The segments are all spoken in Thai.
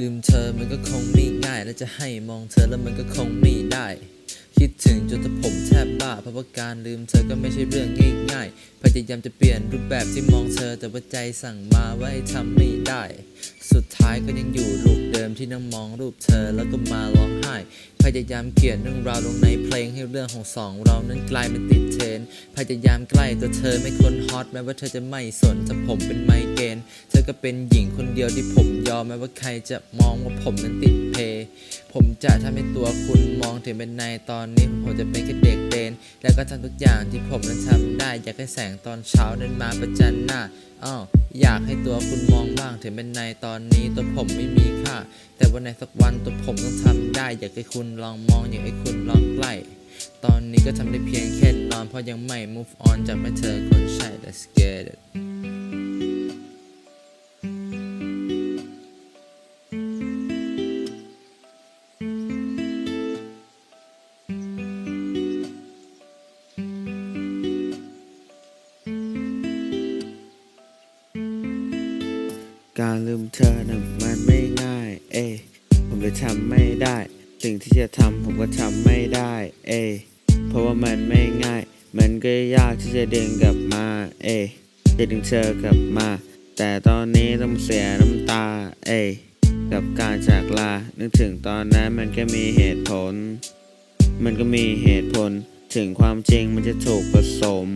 ลืมเธอมันก็คงไม่ง่าย และจะให้มองเธอแล้วมันก็คงไม่ได้ คิดถึงจนถ้าผมแทบบ้า เพราะว่าการลืมเธอก็ไม่ใช่เรื่องง่ายๆพยายามจะเปลี่ยนรูปแบบที่มองเธอแต่ว่าใจสั่งมาว่าให้ทำไม่ได้ สุดท้ายก็ยังอยู่รูปเดิมที่นั่งมองรูปเธอแล้วก็มาร้องไห้ พยายามเขียนเรื่องราวลงในเพลงให้เรื่องของสองเรานั้นกลายเป็นติดเทรนพยายามใกล้ตัวเธอไม่คนฮอตแม้ว่าเธอจะไม่สนถ้าผมเป็นไมเกรน ก็เป็นหญิงคนเดียวที่ผมยอมแม้ว่าใครจะมองว่าผมนั้นติดเพ ผมจะทำให้ตัวคุณมองถึงเป็นในตอนนี้ ผมจะเป็นแค่เด็กเดนแล้วก็ทำทุกอย่างที่ผมนั้นทำได้ อยากให้แสงตอนเช้านั้นมาประจันหน้าอ้าวอยากให้ตัวคุณมองบ้างถึงเป็นในตอนนี้ตัวผมไม่มีค่า แต่วันในสักวันตัวผมต้องทำได้ อยากให้คุณลองมองอยากให้คุณลองใกล้ตอนนี้ก็ทำได้เพียงแค่นอนเพราะยังไม่ move on จากแม่เธอคนใช่ let's get it การลืมเธอนะมันไม่ง่าย เอ้ผมเลยทำไม่ได้ สิ่งที่จะทำผมก็ทำไม่ได้ เอ้เพราะว่ามันไม่ง่าย มันก็ยากที่จะดึงกลับมา เอ้จะดึงเธอกลับมา แต่ตอนนี้ต้องเสียน้ำตา เอ้กับการจากลา นึกถึงตอนนั้นมันก็มีเหตุผล มันก็มีเหตุผล ถึงความจริงมันจะถูกผสม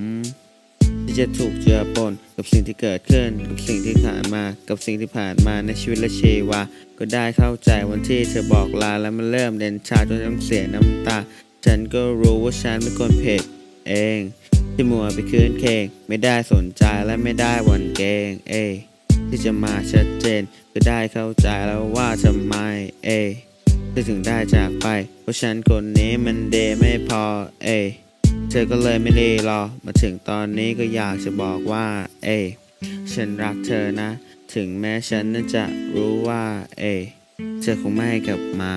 ที่จะถูกเจือปนกับสิ่งที่เกิดขึ้น กับสิ่งที่ผ่านมา กับสิ่งที่ผ่านมาในชีวิตและชีวา ก็ได้เข้าใจวันที่เธอบอกลาแล้วมันเริ่มเด่นชาจนต้องเสียน้ำตา ฉันก็รู้ว่าฉันเป็นคนผิดเองที่มัวไปคืนเคงไม่ได้สนใจและไม่ได้หวันเกงเอยที่จะมาชัดเจนก็ได้เข้าใจแล้วว่าทำไมเอยเธอถึงได้จากไป เพราะฉันคนนี้มันเดไม่พอเอย เธอก็เลยไม่รีรอ มาถึงตอนนี้ก็อยากจะบอกว่า เอ้ฉันรักเธอนะ ถึงแม้ฉันนั้นจะรู้ว่า เอ้เธอคงไม่กลับมา